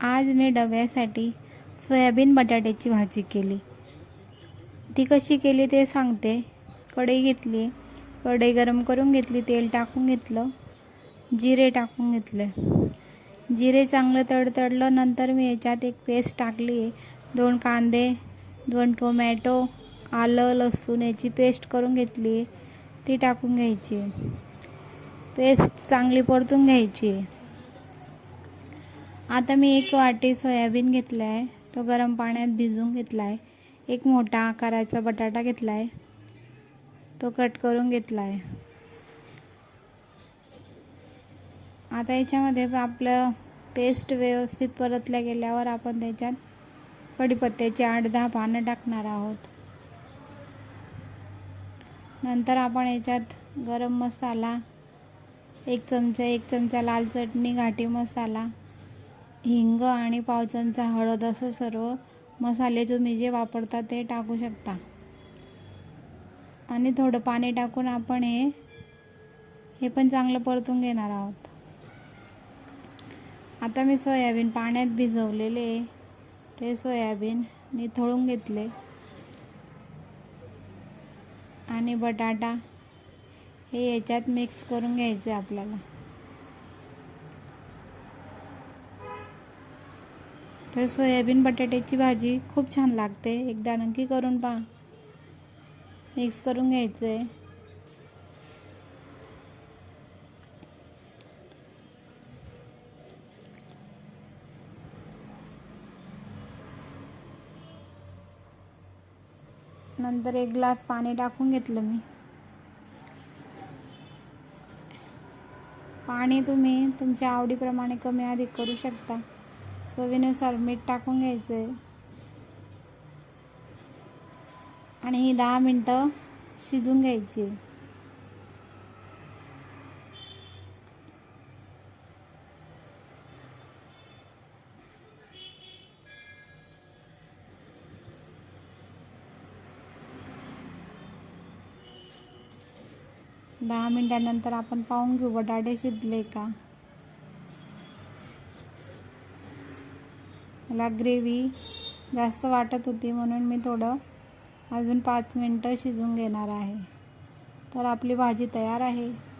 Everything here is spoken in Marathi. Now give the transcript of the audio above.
आज मी डब्यासाठी सोयाबीन बटाट्याची भाजी केली. ती कशी केली ते सांगते. कढई घेतली. कढई गरम करून घेतली तेल टाकून घेतलं जिरे टाकून घेतले. जिरे चांगलं तडतडलं नंतर मी याच्यात एक पेस्ट टाकली. आहे दोन कांदे दोन टोमॅटो आलं लसूण याची पेस्ट करून घेतली. आहे ती टाकून घ्यायची. पेस्ट चांगली परतून घ्यायची. आहे आता मी एक वाटी सोयाबीन घेतला आहे तो गरम पाण्यात भिजवून घेतला आहे एक मोठा आकाराचा बटाटा घेतला आहे तो कट करून घेतला आहे आता याच्यामध्ये आपलं पेस्ट व्यवस्थित परतल्या गेल्यावर आपण त्याच्यात कढीपत्त्याची आठ दहा पानं टाकणार आहोत. नंतर आपण याच्यात गरम मसाला एक चमचा एक चमचा लाल चटणी घाटी मसाला हिंग आणि पाव चमचा हळद असं सर्व मसाले तुम्ही जे वापरता ते टाकू शकता. आणि थोडं पाणी टाकून आपण हे हे पण चांगलं परतून घेणार आहोत. आता मी सोयाबीन पाण्यात भिजवलेले ते सोयाबीन निथळून घेतले. आणि बटाटा हे याच्यात मिक्स करून घ्यायचे आपल्याला. तर सोयाबीन बटाट्याची भाजी खूप छान लागते. एकदा नक्की करून पहा. मिक्स करून घ्यायचं आहे नंतर एक ग्लास पाणी टाकून घेतलं मी. पाणी तुम्ही तुमच्या आवडीप्रमाणे कमी अधिक करू शकता. चवीनुसार मीठ टाकून घ्यायचं आहे आणि ही दहा मिनटं शिजून घ्यायची. आहे दहा मिनटानंतर आपण पाहून घेऊ बटाटे शिजले का? मला ग्रेव्ही जास्त वाटत होती म्हणून मी थोडं अजून पाच मिनटं शिजून घेणार आहे. तर आपली भाजी तयार आहे.